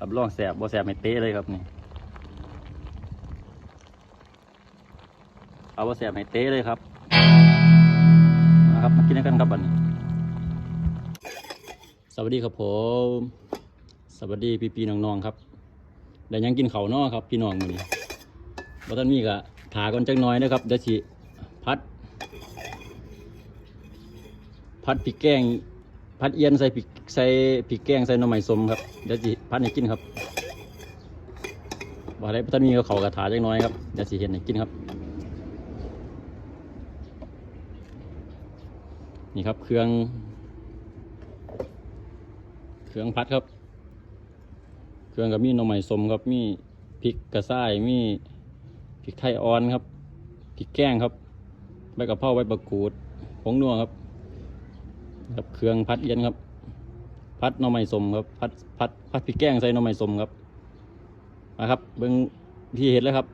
รับรองแสบบ่แสบไม่เตะเลยครับนี่เอาบ่แสบไม่เตะเลยครับนะครับมากินกันครับบัดนี้ สวัสดีครับผม สวัสดีพี่ๆน้องๆครับได้ยังกินเขานอครับ พี่น้องมือนี้บ่ทันมีก็ถาก่อนจักหน่อยนะครับเดี๋ยวสิพัด พัดพริกแกง พัดเอียนใส่พริกใส่พริกแกงใส่หน่อไม้ส้มครับเดี๋ยวสิพัดให้กินครับบ่ได้บ่ทันมีก็เขากระถาจักน่อยครับเดี๋ยวสิเห็นให้กินครับ นี่ครับเครื่อง เครื่องพัดครับ เครื่องกับมีหน่อไม้ส้มครับมีพริกกระซ้ายมีพริกไทยอ่อนครับพริกแกงครับใบกะเพราใบมะกูดผงนัวครับ ครับเครื่องพัดเย็นครับ พัดหน่อไม้ส้มครับพัดพัดพัดพริกแกงใส่หน่อไม้ส้มครับมาครับเบิ้งที่เห็ดแล้วครับ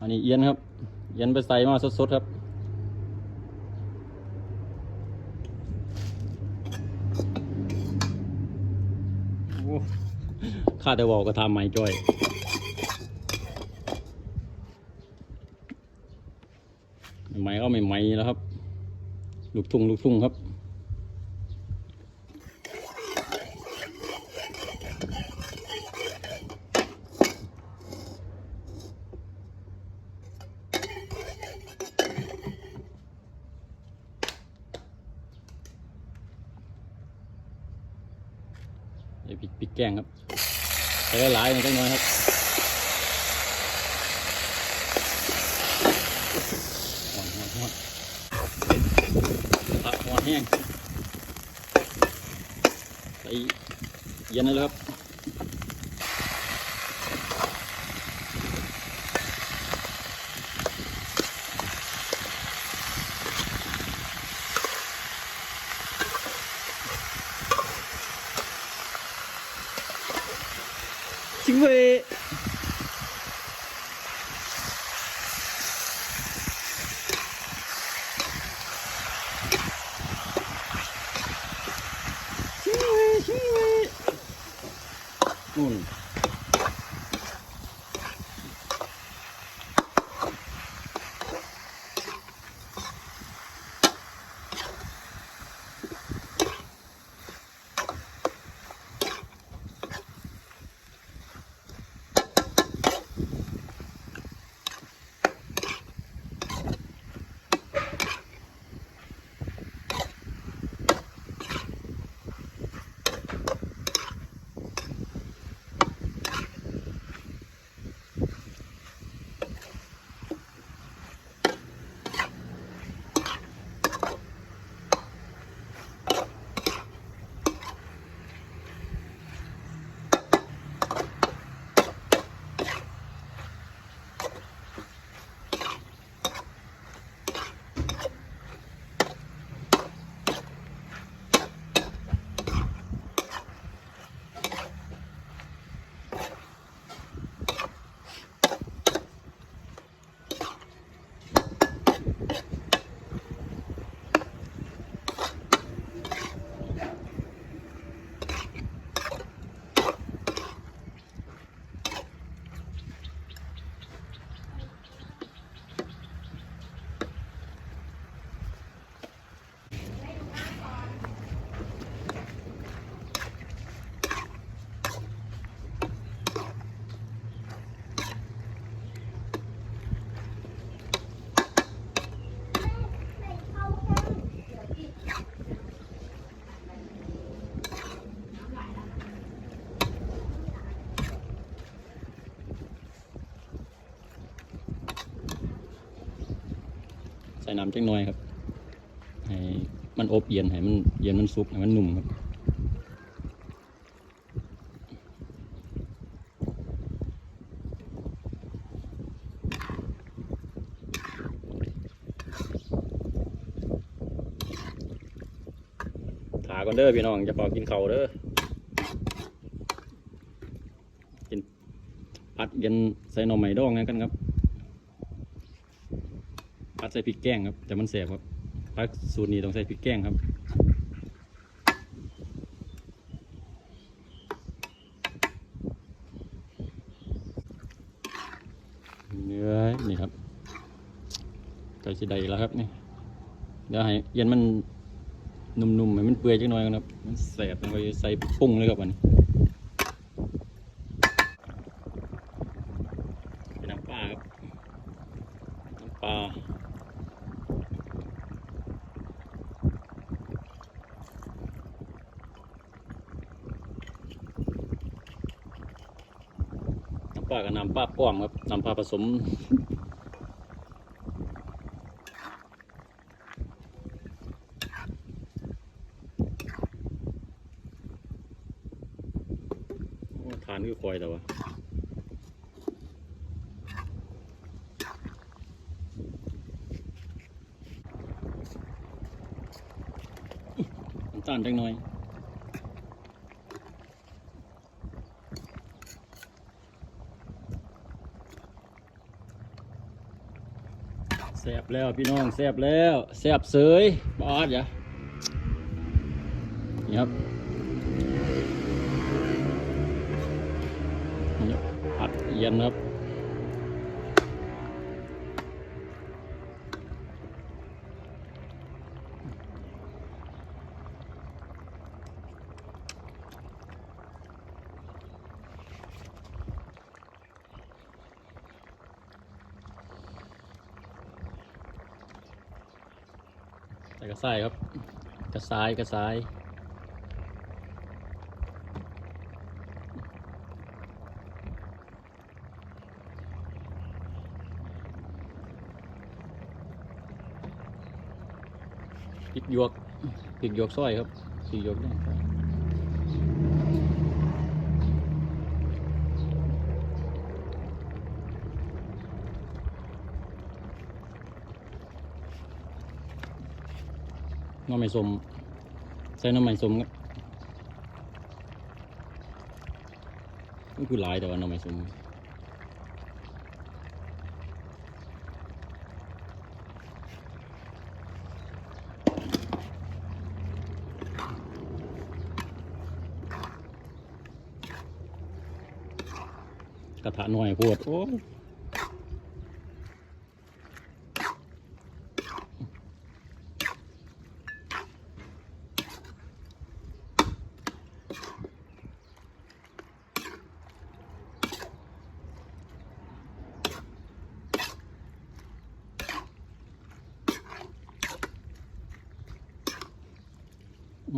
อันนี้เอียนครับเอียนไปใส่มาสดๆครับโอ้ข้าแต่บอกก็ทำไม่จ้อย ใหม่ก็ไม่ใหม่แล้วครับ ลูกทุ่งลูกทุ่งครับพริกพริกแกงครับใส่หลายๆหน่อยจังน้อยครับหอนหอนหอนผักหอน แห้งใส่เย็นเลยครับทิ้ง ใส่น้ำจังหน่อยครับให้มันอบเย็นให้มันเย็นมันสุกให้มันนุ่มครับถาก่อนเด้อพี่น้องจะพอกินเขาเด้อกินผัดเย็นใส่หน่อไม้ดองนั่นกันครับ ผัดใส่พริกแกงครับ แต่มันแสบครับปลาสูตรนี้ต้องใส่พริกแกงครับเนื้อนี่ครับไก่สีใดแล้วครับนี่เดี๋ยวให้เย็นมันนุ่มๆให้มันเปื่อยจังหน่อยก่อนครับ มันแสบมันก็จะใส่ปรุงเลยครับวันนี้น้ำปลาครับ น้ำปลาน้ำ ปลาปลาป้อมครับนำปลาผสมทานคือคอยแต่ว่าน้าลจังหน่อย ซ่บแล้วพี่น้องแซ่บแล้วแซ่บเสยบอสอย่านี่ครับนี่ครับผัดเย็นครับ กระส่ายครับ กระสายกระสายพริกยวกพริกยวกซอยครับพริกยวกแดงซ น้ำไม่สมใส่น้ำไม่สมก็คือหลายแต่ว่าน้ำไม่สมกระทะหน่อยโพดโอ้ กระ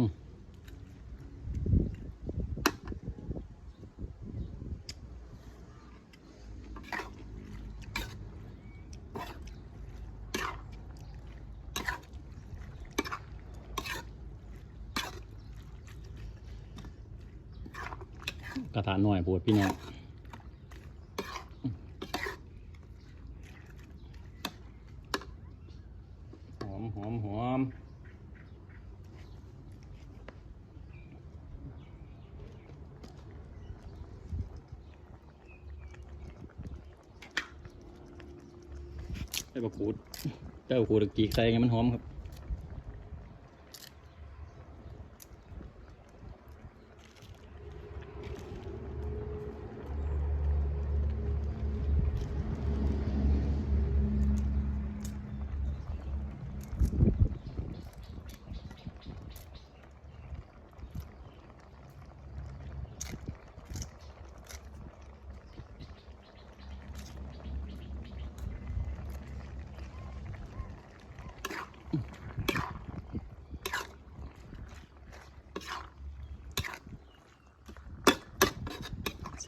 ทะหน่อยโพดพี่น้องหอมหอมหอม บะกขูดใส่บะกรูดกีกใส่ไงมันหอมครับ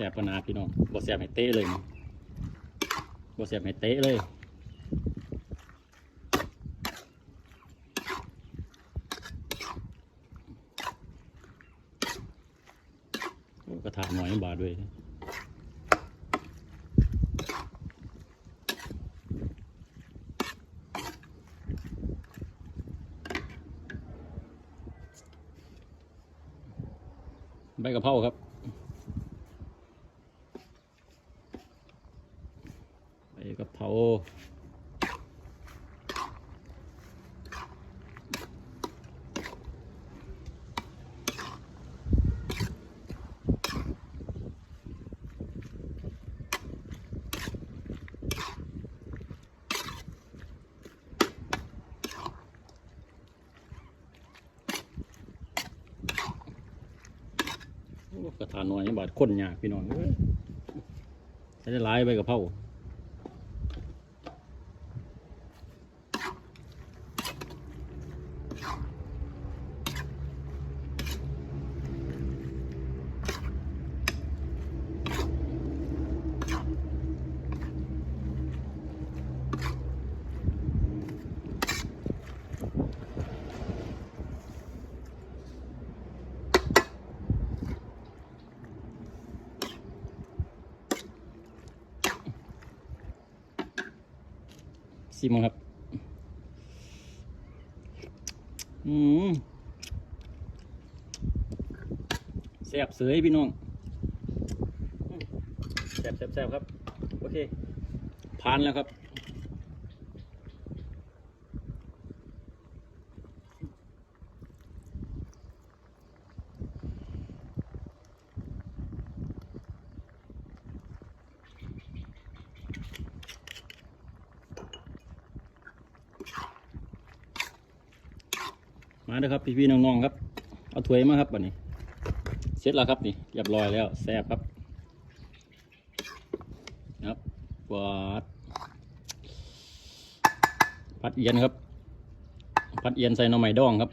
แสบปนาพี่น้องบ่แสบให้เตะเลยนบ่แสบให้เตะเลยกระถาหน่อยบาด้วยใบกะเพราครับ ใบกะเพรา กระถานน้อยบาดคนยากพี่น้องเอ้ยใช้ได้หลายใบกะเพรา ซิมครับ อืมแซ่บเสยพี่น้องแซ่บแซ่บแซ่บครับ โอเคผ่านแล้วครับ มาเด้อครับพี่ๆน้องๆครับ เอาถ้วยมาครับวันนี้ เสร็จแล้วครับนี่เรียบร้อยแล้วแซ่บครับครับหวาดพัดเอียนครับ พัดเอียนใส่หน่อไม้ดองครับ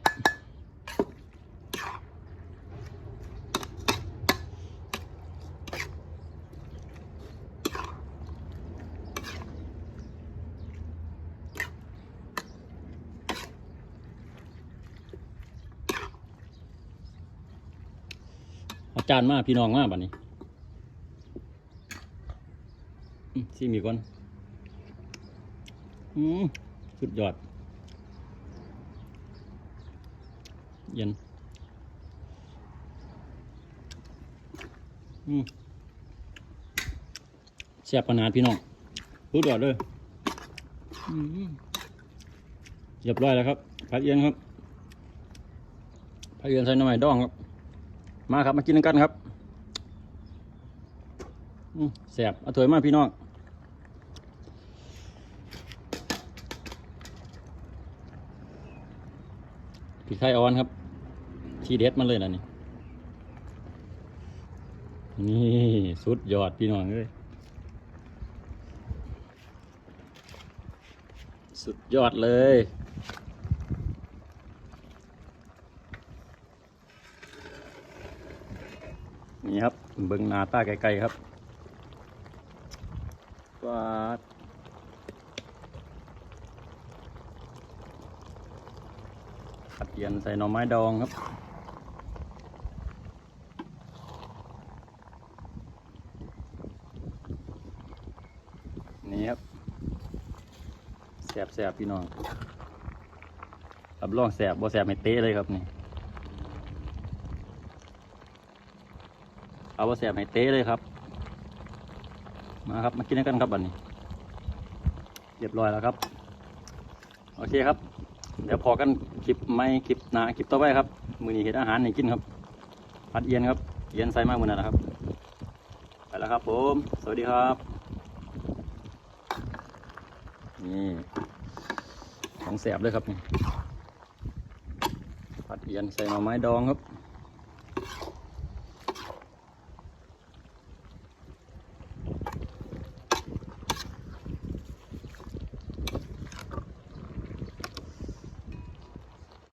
อาจานมาพี่น้องมาบัดนี้อืมซิมีก่อนอืมสุดยอด เย็น อืมแซ่บขนาดพี่น้องสุดยอดเลยเรียบร้อยแล้วครับ ผัดเอียนครับ ผัดเอียนใส่น่อไม้ดองครับ มาครับมากินกันครับแสบเอาถ้วยมาพี่น้องพริกไทยอ่อนครับ ทีเด็ดมันเลยนะนี่ นี่สุดยอดพี่น้องเลยสุดยอดเลย นี่ครับ เบิ้งหนาตาไกลๆครับวาดขัดเยียนใส่หน่อไม้ดองครับนี่ครับแสบแสบๆพี่น้องรับรองแสบบ่แสบไม่เตะเลยครับนี่ เอาว่าแสบให้เต้เลยครับ มาครับมากินกันครับบัดนี้ เรียบร้อยแล้วครับ โอเคครับ เดี๋ยวพอกันคลิปไม่คลิปหนาคลิปต่อไปครับ มือนี้เห็ดอาหารให้กินครับผัดเอียนครับเอียนใส่มากมือนั่นแหละครับไปแล้วครับ ผม สวัสดีครับนี่ของแสบเลยครับนี่ผัดเอียนใส่หน่อไม้ดองครับ